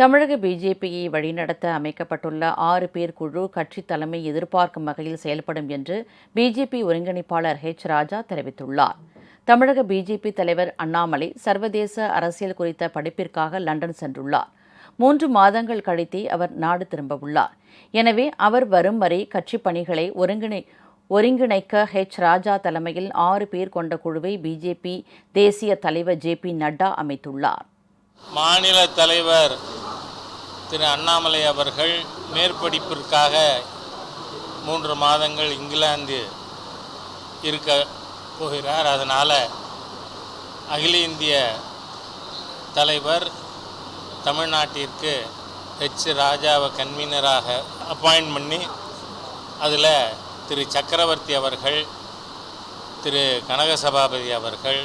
தமிழக பிஜேபியை வழிநடத்த அமைக்கப்பட்டுள்ள ஆறு பேர் குழு கட்சி தலைமை எதிர்பார்க்கும் வகையில் செயல்படும் என்று பிஜேபி ஒருங்கிணைப்பாளர் ஹெச் ராஜா தெரிவித்துள்ளார். தமிழக பிஜேபி தலைவர் அண்ணாமலை சர்வதேச அரசியல் குறித்த படிப்பிற்காக லண்டன் சென்றுள்ளார். மூன்று மாதங்கள் கழித்தே அவர் நாடு திரும்பவுள்ளார். எனவே அவர் வரும் வரை கட்சி பணிகளை ஒருங்கிணை ஒருங்கிணைக்க ஹெச் ராஜா தலைமையில் ஆறு பேர் கொண்ட குழுவை பிஜேபி தேசிய தலைவர் ஜே பி நட்டா அமைத்துள்ளார். மாநில தலைவர் திரு அண்ணாமலை அவர்கள் மேற்படிப்பிற்காக மூன்று மாதங்கள் இங்கிலாந்து இருக்க போகிறார். அதனால் அகில இந்திய தலைவர் தமிழ்நாட்டிற்கு ஹெச் ராஜாவை கன்வீனராக அப்பாயின்ட் பண்ணி அதில் திரு சக்கரவர்த்தி அவர்கள் திரு கனக சபாபதி அவர்கள்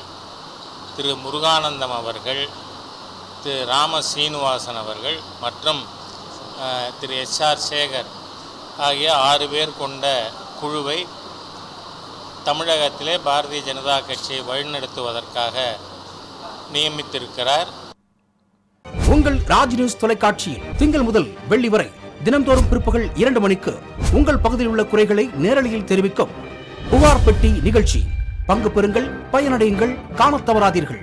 திரு முருகானந்தம் அவர்கள் திரு ராம சீனிவாசன் அவர்கள் மற்றும் அஹ், திரு எஸ்ஆர் சேகர் ஆகிய ஆறு பேர் கொண்ட குழுவை தமிழகத்திலே பாரதிய ஜனதா கட்சியை வழிநடத்துவதற்காக நியமித்திருக்கிறார். உங்கள் ராஜ் நியூஸ் தொலைக்காட்சியில் திங்கள் முதல் வெள்ளி வரை தினம்தோறும் பிற்பகல் இரண்டு மணிக்கு உங்கள் பகுதியில் உள்ள குறைகளை நேரலையில் தெரிவிக்கும் புகார் பெட்டி நிகழ்ச்சி. பங்கு பெறுங்கள் பயனடையுங்கள் காணத் தவறாதீர்கள்.